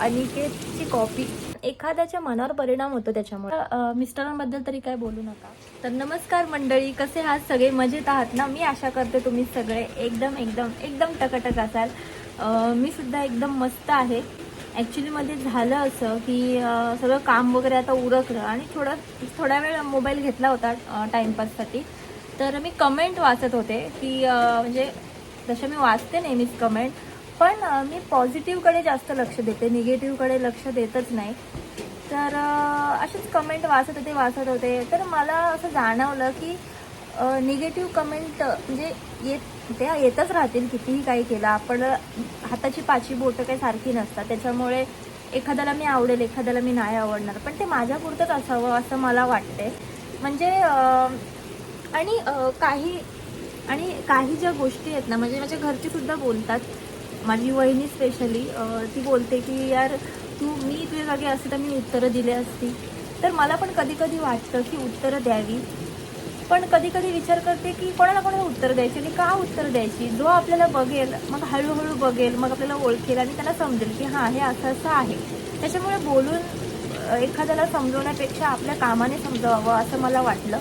अनिकेतची copy एखाद्याच्या मनावर परिणाम होतो त्याच्यामुळे. मिस्टरांबद्दल तरी काय बोलू नका. तर नमस्कार मंडळी कसे आहात सगळे? मजेत आहात ना? मी आशा करते तुम्ही सगळे एकदम एकदम एकदम टकटक असाल. मी सुद्धा एकदम मस्त आहे. ॲक्च्युलीमध्ये झालं असं की सगळं काम वगैरे आता उरकलं आणि थोडं थोडा वेळ मोबाईल घेतला होता टाईमपाससाठी तर मी कमेंट वाचत होते की म्हणजे जसं मी वाचते नेहमीच कमेंट पण मी पॉझिटिव्हकडे जास्त लक्ष देते. निगेटिव्हकडे लक्ष देतच नाही. तर असेच कमेंट वाचत होते वाचत होते. तर मला असं जाणवलं की निगेटिव्ह कमेंट म्हणजे येत त्या येतच राहतील कितीही काही केलं. आपण हाताची पाची बोटं काही सारखी नसतात. त्याच्यामुळे एखाद्याला मी आवडेल एखाद्याला मी नाही आवडणार. पण ते माझ्यापुरतंच असावं असं मला वाटते म्हणजे आणि काही आणि काही ज्या गोष्टी आहेत ना म्हणजे माझ्या घरचीसुद्धा बोलतात माझी वहिनी स्पेशली ती बोलते की यार तू मी तुझ्या जागी असते तर मी उत्तरं दिली असती. तर मला पण कधी कधी वाटतं की उत्तरं द्यावी. पण कधी कधी विचार करते की कोणाला कोणाला उत्तर द्यायची आणि का उत्तर द्यायची? जो आपल्याला बघेल मग हळूहळू बघेल मग आपल्याला ओळखेल आणि त्याला समजेल की हां हे असं असं आहे. त्याच्यामुळे बोलून एखाद्याला समजवण्यापेक्षा आपल्या कामाने समजवावं असं मला वाटलं.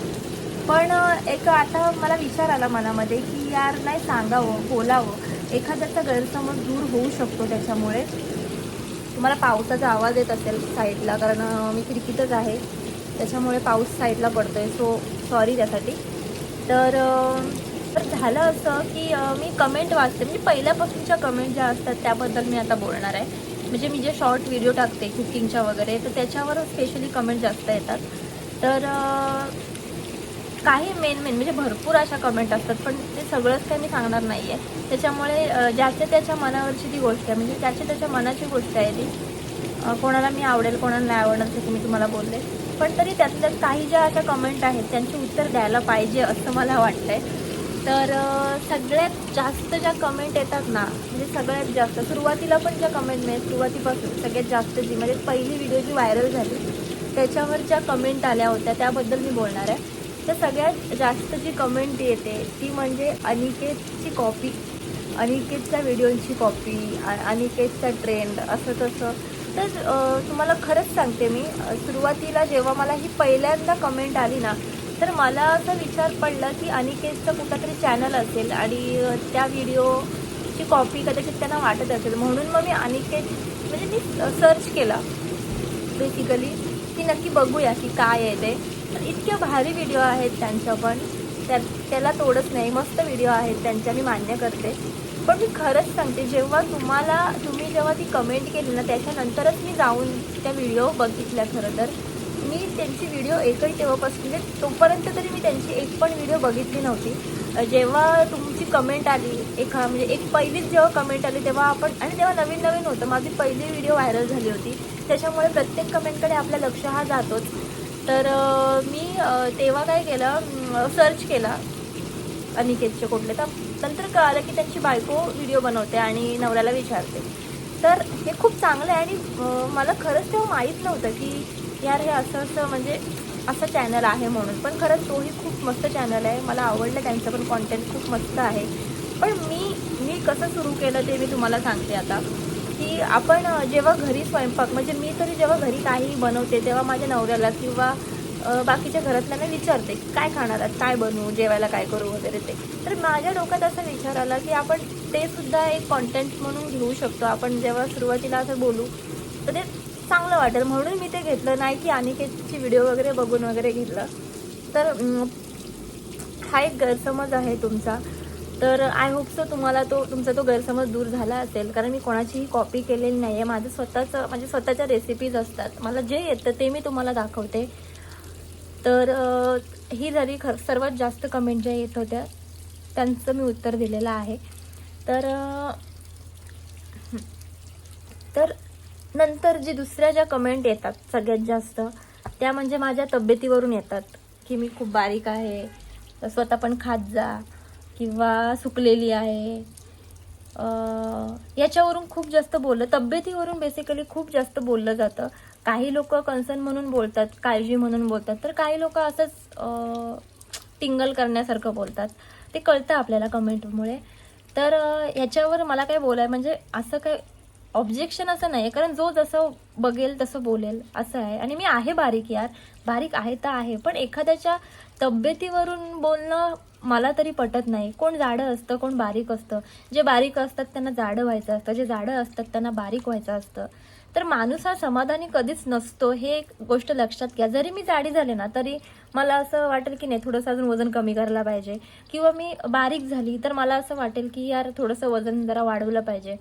पण एक आता मला विचार आला मनामध्ये की यार नाही सांगावं बोलावं. एखाद्याचा गैरसमज दूर होऊ शकतो त्याच्यामुळे. तुम्हाला पावसाचा आवाज येत असेल साईडला कारण मी खिडकीतच आहे. त्याच्यामुळे पाऊस साईडला पडतो आहे सो सॉरी त्यासाठी. तर तर झालं असं की मी कमेंट वाचते. म्हणजे पहिल्यापासूनच्या कमेंट ज्या असतात त्याबद्दल मी आता बोलणार आहे. म्हणजे मी जे शॉर्ट व्हिडिओ टाकते कुकिंगच्या वगैरे तर त्याच्यावर स्पेशली कमेंट जास्त येतात. तर काही मेन मेन म्हणजे भरपूर अशा कमेंट असतात पण ते सगळंच काही मी सांगणार नाही आहे त्याच्यामुळे ज्याच्या त्याच्या मनावरची ती गोष्ट आहे म्हणजे त्याच्या त्याच्या मनाची गोष्ट आहे ती कोणाला मी आवडेल कोणाला नाही आवडणार तसं मी तुम्हाला बोलले. पण तरी त्यातल्या काही ज्या अशा कमेंट आहेत त्यांची उत्तर द्यायला पाहिजे असं मला वाटतंय. तर सगळ्यात जास्त ज्या कमेंट येतात ना म्हणजे सगळ्यात जास्त सुरुवातीला पण ज्या कमेंट मिळेल सुरुवातीपासून सगळ्यात जास्त जी म्हणजे पहिली व्हिडिओ जी व्हायरल झाली त्याच्यावर ज्या कमेंट आल्या होत्या त्याबद्दल मी बोलणार आहे. तर सगळ्यात जास्त जी कमेंट येते ती म्हणजे अनिकेतची कॉपी अनिकेतच्या व्हिडिओची कॉपी अनिकेतचा ट्रेंड असं तसं. तर तुम्हाला खरंच सांगते मी सुरुवातीला जेव्हा मला ही पहिल्यांदा कमेंट आली ना तर मला असा विचार पडला की अनिकेतचं कुठंतरी चॅनल असेल आणि त्या व्हिडिओची कॉपी कदाचित त्यांना वाटत असेल. म्हणून मग मी अनिकेत म्हणजे मी सर्च केला. बेसिकली की नक्की बघूया की काय आहे ते. इतके भारी व्हिडिओ आहेत त्यांच्या पण. त्या त्याला तोडच नाही. मस्त व्हिडिओ आहेत त्यांच्या मी मान्य करते. पण मी खरंच सांगते जेव्हा तुम्हाला तुम्ही जेव्हा ती कमेंट केली ना त्याच्यानंतरच मी जाऊन त्या व्हिडिओ बघितल्या खरं तर. मी त्यांची व्हिडिओ एकही तेव्हापासून म्हणजे तोपर्यंत तरी मी त्यांची एक पण व्हिडिओ बघितली नव्हती. जेव्हा तुमची कमेंट आली एका म्हणजे एक पहिलीच जेव्हा कमेंट आली तेव्हा आपण आणि तेव्हा नवीन नवीन होतं माझी पहिली व्हिडिओ व्हायरल झाली होती. त्याच्यामुळे प्रत्येक कमेंटकडे आपलं लक्ष हा जातोच. तर मी तेव्हा काय केलं सर्च केला. अनिकेतचे कुठले. तर नंतर कळालं की त्यांची बायको व्हिडिओ बनवते आणि नवऱ्याला विचारते. तर हे खूप चांगलं आहे आणि मला खरंच तेव्हा माहीत नव्हतं की यार हे असं असं म्हणजे असं चॅनल आहे म्हणून. पण खरंच तोही खूप मस्त चॅनल आहे. मला आवडलं त्यांचं पण कॉन्टेंट खूप मस्त आहे. पण मी मी कसं सुरू केलं ते मी तुम्हाला सांगते आता. की आपण जेव्हा घरी स्वयंपाक म्हणजे मी तरी जेव्हा घरी काही बनवते तेव्हा माझ्या नवऱ्याला किंवा बाकीच्या बाकीच्या घरातल्यांना विचारते की काय खाणार आहात काय बनवू? जेवायला काय करू? वगैरे ते. तर माझ्या डोक्यात असा विचार आला की आपण ते सुद्धा एक कॉन्टेंट म्हणून घेऊ शकतो. आपण जेव्हा सुरुवातीला असं बोलू तर ते चांगलं वाटेल. म्हणून मी ते घेतलं. नाही की अनिकेतची व्हिडिओ वगैरे बघून वगैरे घेतलं. तर हा एक गैरसमज आहे तुमचा. तर आय होप सो तुम्हाला तो तुमचा तो गैरसमज दूर झाला असेल. कारण मी कोणाचीही कॉपी केलेली नाही आहे माझं स्वतःचं म्हणजे स्वतःच्या रेसिपीज असतात. मला जे येतं ते मी तुम्हाला दाखवते. तर ही झाली ख सर्वात जास्त कमेंट ज्या येत होत्या त्यांचं मी उत्तर दिलेलं आहे. तर तर नंतर जी दुसऱ्या ज्या कमेंट येतात सगळ्यात जास्त त्या म्हणजे माझ्या तब्येतीवरून येतात. की मी खूप बारीक आहे. स्वतः पण खात जा. किंवा सुकलेली आहे. याच्यावरून खूप जास्त बोललं तब्येतीवरून बेसिकली खूप जास्त बोललं जातं. काही लोक कन्सर्न म्हणून बोलतात काळजी म्हणून बोलतात तर काही लोक असंच टिंगल करण्यासारखं बोलतात. ते कळतं आपल्याला कमेंटमुळे तर याच्यावर मला काय बोलाय म्हणजे असं काय ऑब्जेक्शन असं नाही कारण जो जसं बघेल तसं बोलेल असं आहे. आणि मी आहे बारीक यार बारीक आहे तर आहे पण एखाद्याच्या तब्येतीवरून बोलणं मला तरी पटत नाही. कोण जाडं असतं कोण बारीक असतं. जे बारीक असतात त्यांना जाडं व्हायचं असतं. जे जाडं असतात त्यांना बारीक व्हायचं असतं. तर माणूस हा समाधानी कधीच नसतो हे एक गोष्ट लक्षात घ्या. जरी मी जाडी झाले ना तरी मला असं वाटेल की नाही थोडंसं अजून वजन कमी करायला पाहिजे. किंवा मी बारीक झाली तर मला असं वाटेल की यार थोडंसं वजन जरा वाढवलं पाहिजे.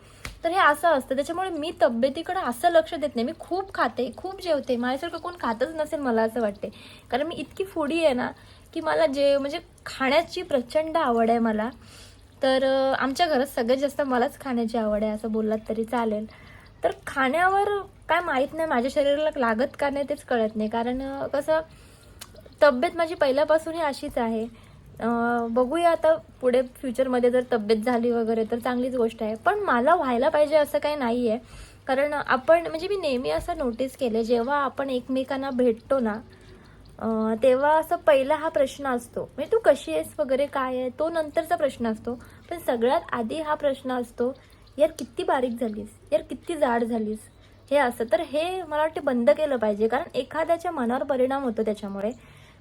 तर हे असं असतं. त्याच्यामुळे मी तब्येतीकडे असं लक्ष देत नाही. मी खूप खाते खूप जेवते. माझ्यासारखं कोण खातच नसेल मला असं वाटते. कारण मी इतकी फुडी आहे ना की मला जे म्हणजे खाण्याची प्रचंड आवड आहे मला. तर आमच्या घरात सगळ्यात जास्त मलाच खाण्याची आवड आहे असं बोललात तरी चालेल. तर खाण्यावर काय माहीत नाही माझ्या शरीराला लागत का नाही तेच कळत नाही. कारण कसं तब्येत माझी पहिल्यापासून ही अशीच आहे. बघूया आता पुढे फ्युचरमध्ये जर तब्येत झाली वगैरे तर चांगलीच गोष्ट आहे. पण मला व्हायला पाहिजे असं काही नाही आहे कारण आपण म्हणजे मी नेहमी असं नोटीस केलं जेव्हा आपण एकमेकांना भेटतो ना तेव्हा असं पहिला हा प्रश्न असतो म्हणजे तू कशी आहेस वगैरे काय आहे? तो नंतरचा प्रश्न असतो. पण सगळ्यात आधी हा प्रश्न असतो यार किती बारीक झालीस. यार किती जाड झालीस. हे असं. तर हे मला वाटते बंद केलं पाहिजे. कारण एखाद्याच्या मनावर परिणाम होतो त्याच्यामुळे.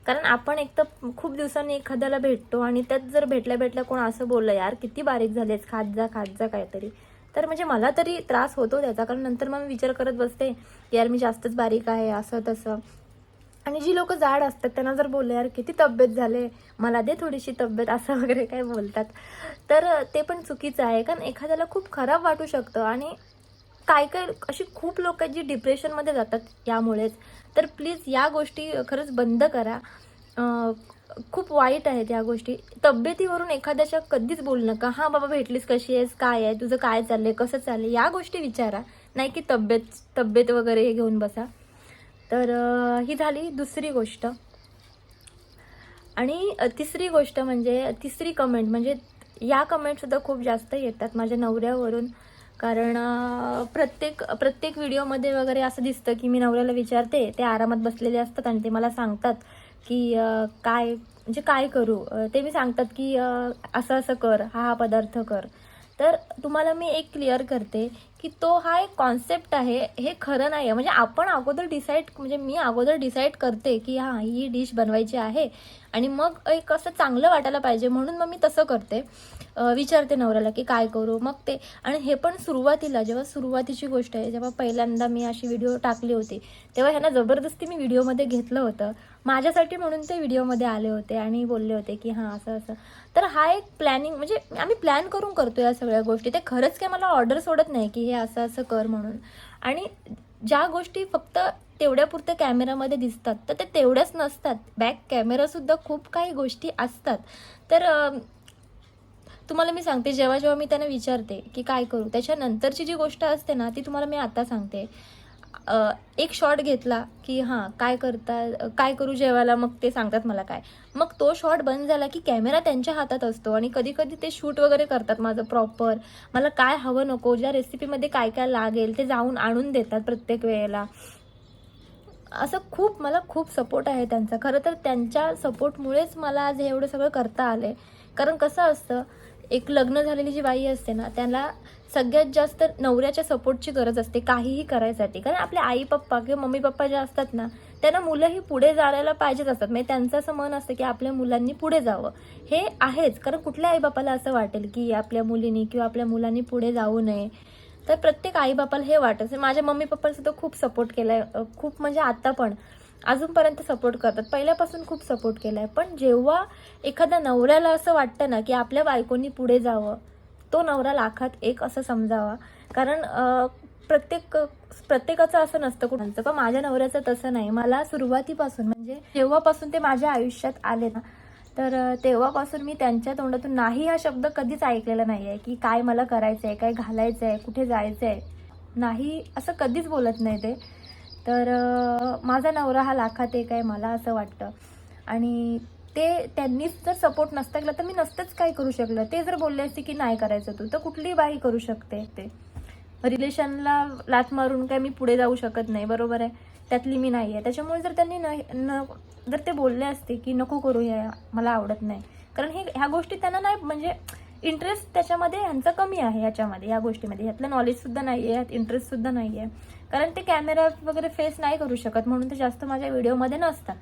कारण आपण एक तर खूप दिवसांनी एखाद्याला भेटतो आणि त्यात जर भेटल्या भेटल्या कोण असं बोललं यार किती बारीक झालेस. खात जा खात जा काहीतरी. तर म्हणजे मला तरी त्रास होतो त्याचा. कारण नंतर मग मी विचार करत बसते यार मी जास्तच बारीक आहे. असं तसं. आणि जी लोक जाड असतात त्यांना जर बोलले यार किती तब्येत झाले मला दे थोडीशी तब्येत असं वगैरे काय बोलतात. तर ते पण चुकीचं आहे. कारण एखाद्याला खूप खराब वाटू शकतं आणि काय काय अशी खूप लोक आहेत जी डिप्रेशनमध्ये जातात यामुळेच. तर प्लीज या गोष्टी खरंच बंद करा. खूप वाईट आहेत या गोष्टी. तब्येतीवरून एखाद्याच्या कधीच बोलू नका. हां बाबा भेटलीस कशी आहेस काय आहे तुझं काय चाललं आहे कसं चाललं या गोष्टी विचारा. नाही की तब्येत तब्येत वगैरे हे घेऊन बसा. तर ही झाली दुसरी गोष्ट. आणि तिसरी गोष्ट म्हणजे तिसरी कमेंट म्हणजे या कमेंटसुद्धा खूप जास्त येतात माझ्या नवऱ्यावरून. कारण प्रत्येक प्रत्येक व्हिडिओमध्ये वगैरे असं दिसतं की मी नवऱ्याला विचारते ते आरामात बसलेले असतात आणि ते मला सांगतात की काय म्हणजे काय करू? ते मी सांगतात की असं असं कर हा हा पदार्थ कर. तर तुम्हाला मी एक क्लिअर करते की तो हा एक कॉन्सेप्ट आहे हे खरं नाही आहे म्हणजे आपण अगोदर डिसाईड म्हणजे मी अगोदर डिसाईड करते की हां ही डिश बनवायची आहे. आणि मग एक असं चांगलं वाटायला पाहिजे. म्हणून मग मी तसं करते. विचारते नवऱ्याला की काय करू? मग ते आणि हे पण सुरुवातीला जेव्हा सुरुवातीची गोष्ट आहे जेव्हा पहिल्यांदा मी अशी व्हिडिओ टाकली होती तेव्हा ह्यांना जबरदस्ती मी व्हिडिओमध्ये घेतलं होतं. माझ्यासाठी म्हणून ते व्हिडिओमध्ये आले होते आणि बोलले होते की हां असं असं. तर हा एक प्लॅनिंग म्हणजे आम्ही प्लॅन करून करतो या सगळ्या गोष्टी. ते खरंच काय मला ऑर्डर सोडत नाही की हे असं असं कर म्हणून. आणि ज्या गोष्टी फक्त तेवढ्यापुरत्या कॅमेरामध्ये दिसतात तर ते तेवढ्याच नसतात. बॅक कॅमेरासुद्धा खूप काही गोष्टी असतात. तर तुम्हाला मी सांगते जेव्हा जेव्हा मी त्यांना विचारते की काय करू त्याच्यानंतरची जी गोष्ट असते ना ती तुम्हाला मी आता सांगते. एक शॉट घेतला की हां काय करता काय करू जेवायला? मग ते सांगतात मला काय. मग तो शॉट बंद झाला की कॅमेरा त्यांच्या हातात असतो आणि कधी कधी ते शूट वगैरे करतात माझं प्रॉपर मला काय हवं नको ज्या रेसिपीमध्ये काय काय लागेल ते जाऊन आणून देतात प्रत्येक वेळेला. असं खूप मला खूप सपोर्ट आहे त्यांचा. खरं तर त्यांच्या सपोर्टमुळेच मला आज हे एवढं सगळं करता आलं आहे कारण कसं असतं एक लग्न झालेली जी बाई असते ना त्याला सगळ्यात जास्त नवऱ्याच्या सपोर्टची गरज असते काहीही करायसाठी. कारण आपले आई पप्पा किंवा मम्मी पप्पा जे असतात ना त्यांना मुलंही पुढे जायला पाहिजेच असतात. म्हणजे त्यांचं असं मन असतं की आपल्या मुलांनी पुढे जावं. हे आहेच. कारण कुठल्या आईबापाला असं वाटेल की आपल्या मुलीनी किंवा आपल्या मुलांनी पुढे जाऊ नये? तर प्रत्येक आईबापाला हे वाटत. म्हणजे माझ्या मम्मी पप्पाने सुद्धा खूप सपोर्ट केलाय. आहे खूप म्हणजे आता पण. अजूनपर्यंत सपोर्ट करतात. पहिल्यापासून खूप सपोर्ट केला आहे पण जेव्हा एखाद्या नवऱ्याला असं वाटतं ना की आपल्या बायकोनी पुढे जावं तो नवरा लाखात एक असं समजावा. कारण प्रत्येक प्रत्येकाचं असं नसतं कुणाचं पण माझ्या नवऱ्याचं तसं नाही. मला सुरुवातीपासून म्हणजे जेव्हापासून ते माझ्या आयुष्यात आले ना तर तेव्हापासून मी त्यांच्या तोंडातून नाही हा शब्द कधीच ऐकलेला नाही आहे की काय मला करायचं आहे काय घालायचं आहे कुठे जायचं आहे नाही असं कधीच बोलत नाही ते. तर माझा नवरा हा लाखात एक आहे मला असं वाटतं. आणि ते त्यांनीच जर सपोर्ट नसता केला तर मी नसतंच काय करू शकलं. ते जर बोलले असते की नाही करायचं तू तर कुठली बाई करू शकते ते. रिलेशनला लात मारून काय मी पुढे जाऊ शकत नाही बरोबर आहे? त्यातली मी नाही आहे. त्याच्यामुळे जर त्यांनी नाही न जर ते बोलले असते की नको करू या मला आवडत नाही. कारण हे ह्या गोष्टी त्यांना नाही म्हणजे इंटरेस्ट त्याच्यामध्ये ह्यांचा कमी आहे याच्यामध्ये या गोष्टीमध्ये. ह्यातलं नॉलेजसुद्धा नाही आहे यात इंटरेस्टसुद्धा नाही आहे कारण ते कॅमेरा वगैरे फेस नाही करू शकत म्हणून ते जास्त माझ्या व्हिडिओमध्ये नसतात.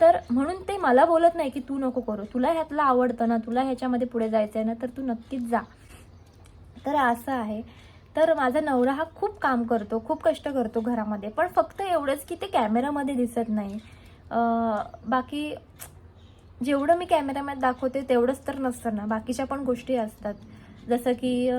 तर म्हणून ते मला बोलत नाही की तू नको करू. तुला ह्यातलं आवडतं ना तुला ह्याच्यामध्ये पुढे जायचं आहे ना तर तू नक्कीच जा. तर असं आहे. तर माझा नवरा हा खूप काम करतो खूप कष्ट करतो घरामध्ये पण फक्त एवढंच की ते कॅमेरामध्ये दिसत नाही. बाकी जेवढं मी कॅमेरामध्ये दाखवते तेवढंच तर नसतं ना. बाकीच्या पण गोष्टी असतात. जसं की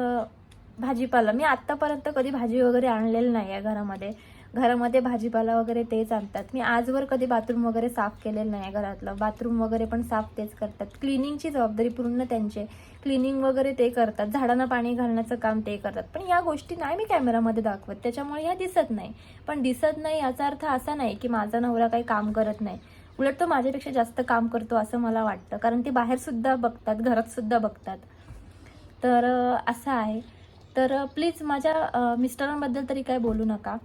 भाजीपाला. मी आत्तापर्यंत कधी भाजी वगैरे आणलेलं नाही आहे घरामध्ये. घरामध्ये भाजीपाला वगैरे तेच आणतात. मी आजवर कधी बाथरूम वगैरे साफ केलेलं नाही आहे घरातलं. बाथरूम वगैरे पण साफ तेच करतात. क्लिनिंगची जबाबदारी पूर्ण त्यांचे क्लिनिंग वगैरे ते करतात. झाडांना पाणी घालण्याचं काम ते करतात. पण या गोष्टी नाही मी कॅमेरामध्ये दाखवत. त्याच्यामुळे ह्या दिसत नाही. पण दिसत नाही याचा अर्थ असा नाही की माझा नवरा काही काम करत नाही. उलट तो माझ्यापेक्षा जास्त काम करतो असं मला वाटतं. कारण ते बाहेरसुद्धा बघतात. घरातसुद्धा बघतात. तर असं आहे. तर प्लीज माझ्या मिस्टरांबद्दल तरी काय बोलू नका.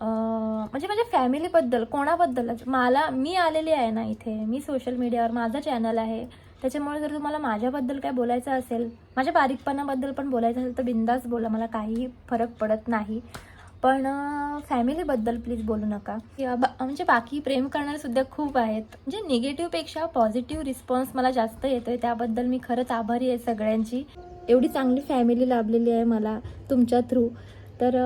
म्हणजे माझ्या फॅमिलीबद्दल कोणाबद्दलच मला मी आलेली आहे ना इथे. मी सोशल मीडियावर माझा चॅनल आहे. त्याच्यामुळे जर तुम्हाला माझ्याबद्दल काय बोलायचं असेल माझ्या बारीकपणाबद्दल पण बोलायचं असेल तर बिंदास बोला. मला काहीही फरक पडत नाही. पण फॅमिलीबद्दल प्लीज बोलू नका. किंवा म्हणजे बाकी प्रेम करणारे सुद्धा खूप आहेत. म्हणजे निगेटिव्हपेक्षा पॉझिटिव्ह रिस्पॉन्स मला जास्त येतोय. त्याबद्दल मी खरंच आभारी आहे सगळ्यांची. एवढी चांगली फॅमिली लाभलेली आहे मला तुमच्या थ्रू तर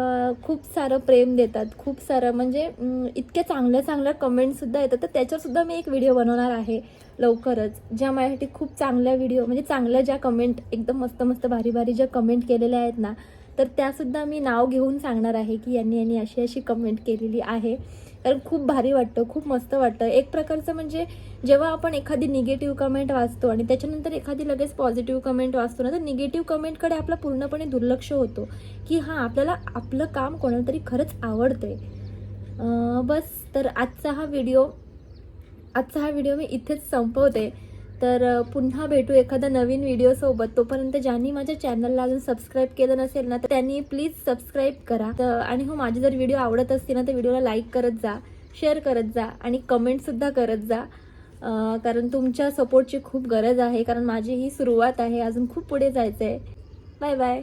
खूप सारं प्रेम देतात खूप सारं म्हणजे इतक्या चांगल्या चांगल्या कमेंटसुद्धा येतात. तर त्याच्यावरसुद्धा मी एक व्हिडिओ बनवणार आहे लवकरच ज्या माझ्यासाठी खूप चांगल्या व्हिडिओ म्हणजे चांगल्या ज्या कमेंट एकदम मस्त मस्त भारी भारी ज्या कमेंट केलेल्या आहेत ना तर त्यासुद्धा मी नाव घेऊन सांगणार आहे की यांनी यांनी अशी अशी कमेंट केलेली आहे. कारण खूप भारी वाटतं खूप मस्त वाटतं. एक प्रकारचं म्हणजे जेव्हा आपण एखादी निगेटिव्ह कमेंट वाचतो आणि त्याच्यानंतर एखादी लगेच पॉझिटिव्ह कमेंट वाचतो ना तर निगेटिव्ह कमेंटकडे आपला पूर्णपणे दुर्लक्ष होतो. की हां आपल्याला आपलं काम कोणाला तरी खरंच आवडतंय. बस तर आजचा हा व्हिडिओ आजचा हा व्हिडिओ मी इथेच संपवते. तर पुन्हा भेटू एखादा नवीन व्हिडिओसोबत तोपर्यंत ज्यांनी माझ्या चॅनलला अजून सबस्क्राईब केलं नसेल ना तर त्यांनी प्लीज सबस्क्राईब करा. तर आणि हो माझे जर व्हिडिओ आवडत असतील ना तर व्हिडिओला लाईक करत जा शेअर करत जा आणि कमेंटसुद्धा करत जा. कारण तुमच्या सपोर्टची खूप गरज आहे कारण माझी ही सुरुवात आहे अजून खूप पुढे जायचं आहे बाय बाय